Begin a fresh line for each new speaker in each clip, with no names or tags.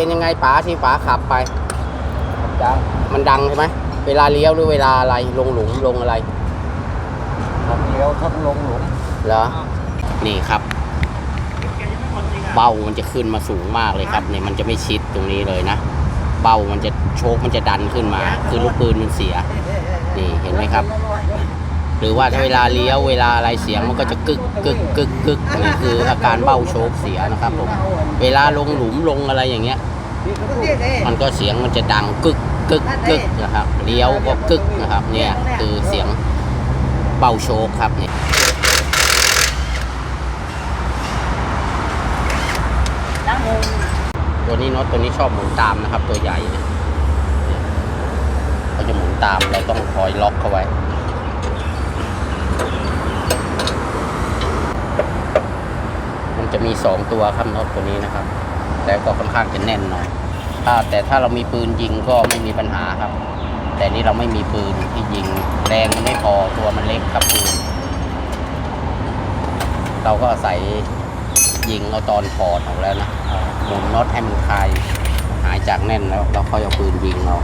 เป็นยังไงป๋าที่ป๋าขับไป
ดัง
มันดังใช่ไหมเวลาเลี้ยวหรือเวลาอะไรลงหลุมลงอะไร
ทั้งเลี้ยวทั้งลงหลุม
เหรอนี่ครับเบ้ามันจะขึ้นมาสูงมากเลยครับเนี่ยมันจะไม่ชิดตรงนี้เลยนะเบ้ามันจะโชคมันจะดันขึ้นมา คือลูกปืนมันเสีย นี่เห็นไหมครับ หรือว่าถ้าเวลาเลี้ยวเวลาอะไรเสียงมันก็จะกึกกึกกึกกึกนี่คืออาการเบ้าโชคเสียนะครับผมเวลาลงหลุมลงอะไรอย่างเงี้ย มันก็เสียงมันจะดังกึกกึกกึกนะครับเลี้ยวก็กึกนะครับ เนี่ยคือเสียงเบ้าโชคครับเนี่ยตัวนี้น็อตตัวนี้ชอบหมุนตามนะครับ ตัวใหญ่เนี่ยเนี่ยเขาจะหมุนตามเราต้องคอยล็อกเขาไว้ มันจะมีสองตัวครับน็อตตัวนี้นะครับ แต่ก็ค่อนข้างจะแน่นหน่อยถ้าแต่ถ้าเรามีปืนยิงก็ไม่มีปัญหาครับ แต่นี่เราไม่มีปืนที่ยิงแรงมันไม่พอตัวมันเล็กครับปืนเราก็อาศัยยิงเอาตอนถอดออกแล้วนะหมุนน็อตให้มันคลายหายจากแน่นแล้วเราค่อยเอาปืนยิงเอา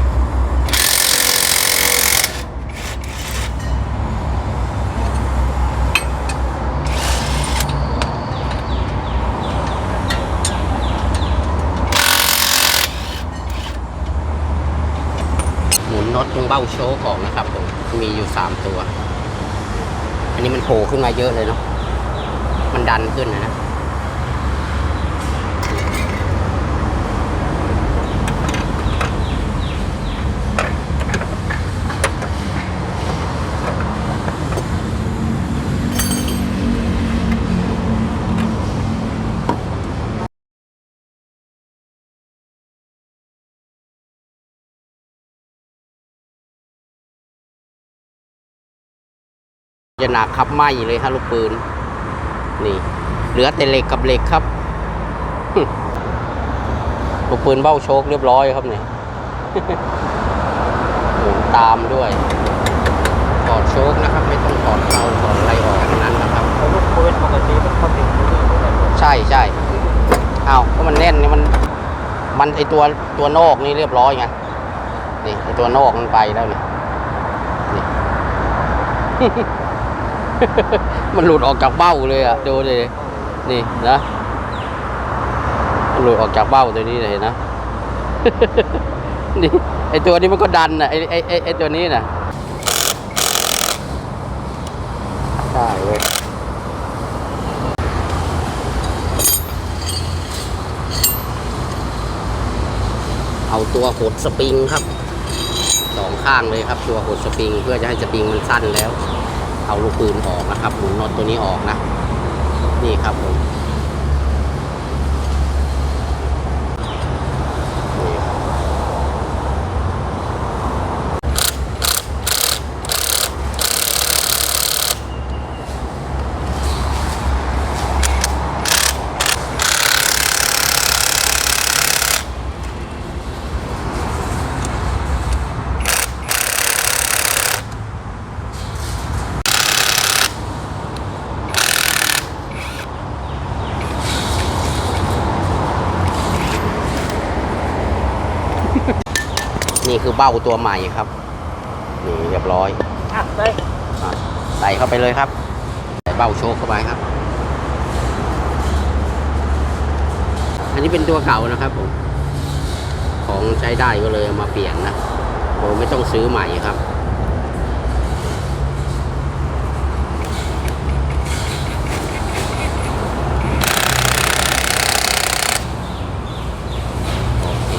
น็อตตรงเบ้าโชว์ของนะครับผมมีอยู่สามตัว อันนี้มันโผล่ขึ้นมาเยอะเลยเนาะมันดันขึ้นนะ จะหนักครับไหมเลยฮะลูกปืน นี่ เหลือแต่เหล็กกับเหล็กครับ ลูกปืนเบ้าโชคเรียบร้อยครับเนี่ยหมุนตามด้วยถอดโชคนะครับ ไม่ต้องถอดเตาถอดอะไรออกทั้งนั้นนะครับ
เขาลูกปืนปกติมันเขาติดอยู่ที่ตรงนั้น
ใช่ใช่เอาก็มันแน่นนี่มันมันไอตัวตัวนอกนี่เรียบร้อยไงนี่ไอตัวนอกมันไปแล้วนี่นี่ มันหลุดออกจากเบ้าเลยอะดูดินี่นะมันหลุดออกจากเบ้าตัวนี้เลยนะ นี่ไอตัวนี้มันก็ดันอะไอไอไอไอตัวนี้น่ะได้เว้ยเอาตัวหดสปริงครับสองข้างเลยครับตัวหดสปริง เพื่อจะให้สปริงมันสั้นแล้ว เอาลูกปืนออกนะครับหมุนน็อตตัวนี้ออกนะ นี่ครับผม นี่คือเบ้าตัวใหม่ครับ นี่เรียบร้อย
อะไป
อะใส่เข้าไปเลยครับ ใส่เบ้าโชคเข้าไปครับ อันนี้เป็นตัวเก่านะครับผม ของใช้ได้ก็เลยเอามาเปลี่ยนนะโดยไม่ต้องซื้อใหม่ครับ โอเค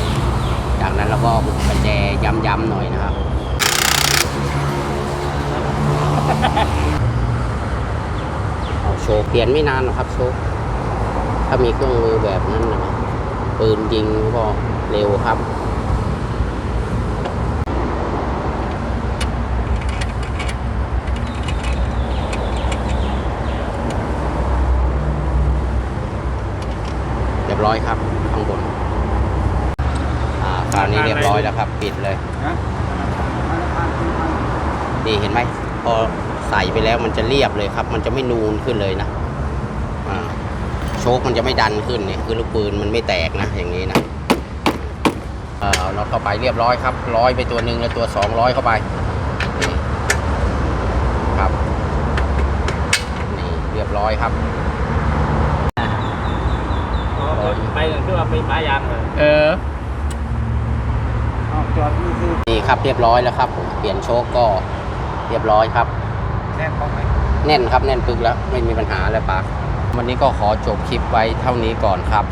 จากนั้นเราก็บุก ประแจย้ำๆหน่อยนะครับ เอาโชว์เปลี่ยนไม่นานหรอกครับโชว์ถ้ามีเครื่องมือแบบนั้นนะปืนยิงก็เร็วครับเรียบร้อยครับ ข้างบนอ่าคราวนี้เรียบร้อยแล้วครับ ปิดเลย
นะ
นี่เห็นไหมพอใส่ไปแล้วมันจะเรียบเลยครับ มันจะไม่นูนขึ้นเลยนะอ่าโชคมันจะไม่ดันขึ้นเนี่ยคือลูกปืนมันไม่แตกนะ อย่างนี้นะเข้าไปเรียบร้อยครับร้อยไปตัวหนึ่งแล้วตัวสองร้อยเข้าไปนี่ครับนี่เรียบร้อยครับ
ไปกันคือว่าไปป้ายางเลย
เออ
อ้าว จอดนี่คือ
นี่ครับเรียบร้อยแล้วครับผมเปลี่ยนโชคก็เรียบร้อยครับ
แน่นเข้าไหม
แน่นครับแน่นปึกแล้วไม่มีปัญหาอะไรปะวันนี้ก็ขอจบคลิปไว้เท่านี้ก่อนครับ